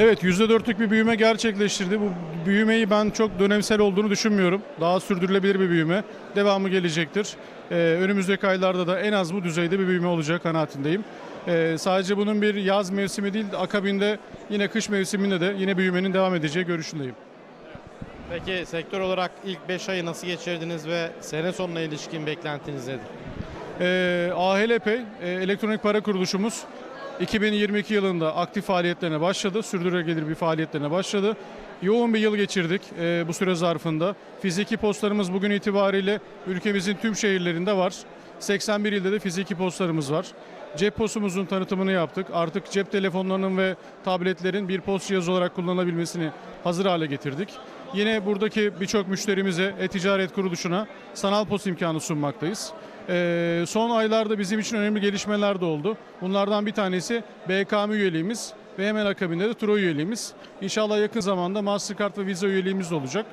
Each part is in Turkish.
Evet %4'lük bir büyüme gerçekleştirdi. Bu büyümeyi ben çok dönemsel olduğunu düşünmüyorum. Daha sürdürülebilir bir büyüme. Devamı gelecektir. Ee, önümüzdeki aylarda da en az bu düzeyde bir büyüme olacak kanaatindeyim. Ee, sadece bunun bir yaz mevsimi değil, akabinde yine kış mevsiminde de yine büyümenin devam edeceği görüşündeyim. Peki sektör olarak ilk 5 ayı nasıl geçirdiniz ve sene sonuna ilişkin beklentiniz nedir? Ee, AHLP, e, elektronik para kuruluşumuz 2022 yılında aktif faaliyetlerine başladı. Sürdürülebilir bir faaliyetlerine başladı. Yoğun bir yıl geçirdik e, bu süre zarfında. Fiziki postlarımız bugün itibariyle ülkemizin tüm şehirlerinde var. 81 ilde de fiziki postlarımız var. Cep postumuzun tanıtımını yaptık. Artık cep telefonlarının ve tabletlerin bir post cihazı olarak kullanılabilmesini hazır hale getirdik. Yine buradaki birçok müşterimize, e-ticaret kuruluşuna sanal post imkanı sunmaktayız. Ee, son aylarda bizim için önemli gelişmeler de oldu. Bunlardan bir tanesi BKM üyeliğimiz ve hemen akabinde de Turo üyeliğimiz. İnşallah yakın zamanda Mastercard ve Visa üyeliğimiz olacak.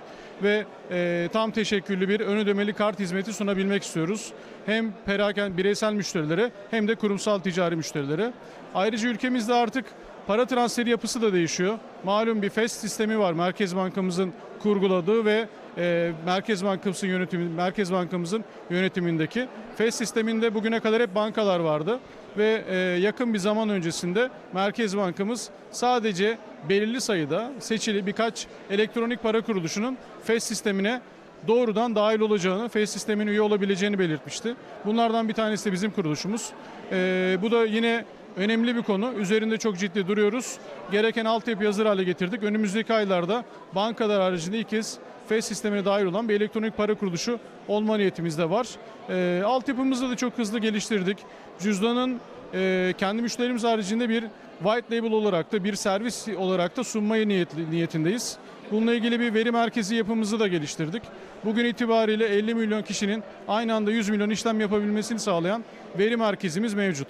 Ve e, tam teşekküllü bir ön ödemeli kart hizmeti sunabilmek istiyoruz. Hem peraken bireysel müşterilere hem de kurumsal ticari müşterilere. Ayrıca ülkemizde artık para transferi yapısı da değişiyor. Malum bir FES sistemi var Merkez Bankamızın kurguladığı ve e, Merkez Bankamızın yönetimi Merkez Bankamızın yönetimindeki FES sisteminde bugüne kadar hep bankalar vardı ve e, yakın bir zaman öncesinde Merkez Bankamız sadece belirli sayıda seçili birkaç elektronik para kuruluşunun FES sistemine doğrudan dahil olacağını, FES sistemine üye olabileceğini belirtmişti. Bunlardan bir tanesi de bizim kuruluşumuz. E, bu da yine önemli bir konu. Üzerinde çok ciddi duruyoruz. Gereken altyapı hazır hale getirdik. Önümüzdeki aylarda bankalar haricinde ilk kez FES sistemine dahil olan bir elektronik para kuruluşu olma niyetimiz de var. E, altyapımızı da çok hızlı geliştirdik. Cüzdanın e, kendi müşterimiz haricinde bir white label olarak da bir servis olarak da sunmayı niyetli, niyetindeyiz. Bununla ilgili bir veri merkezi yapımızı da geliştirdik. Bugün itibariyle 50 milyon kişinin aynı anda 100 milyon işlem yapabilmesini sağlayan veri merkezimiz mevcut.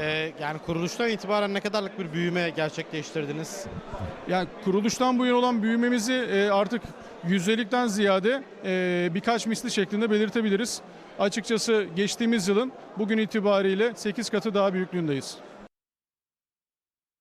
E, yani kuruluştan itibaren ne kadarlık bir büyüme gerçekleştirdiniz? Yani kuruluştan bu yana olan büyümemizi e, artık yüzdelikten ziyade e, birkaç misli şeklinde belirtebiliriz. Açıkçası geçtiğimiz yılın bugün itibariyle 8 katı daha büyüklüğündeyiz.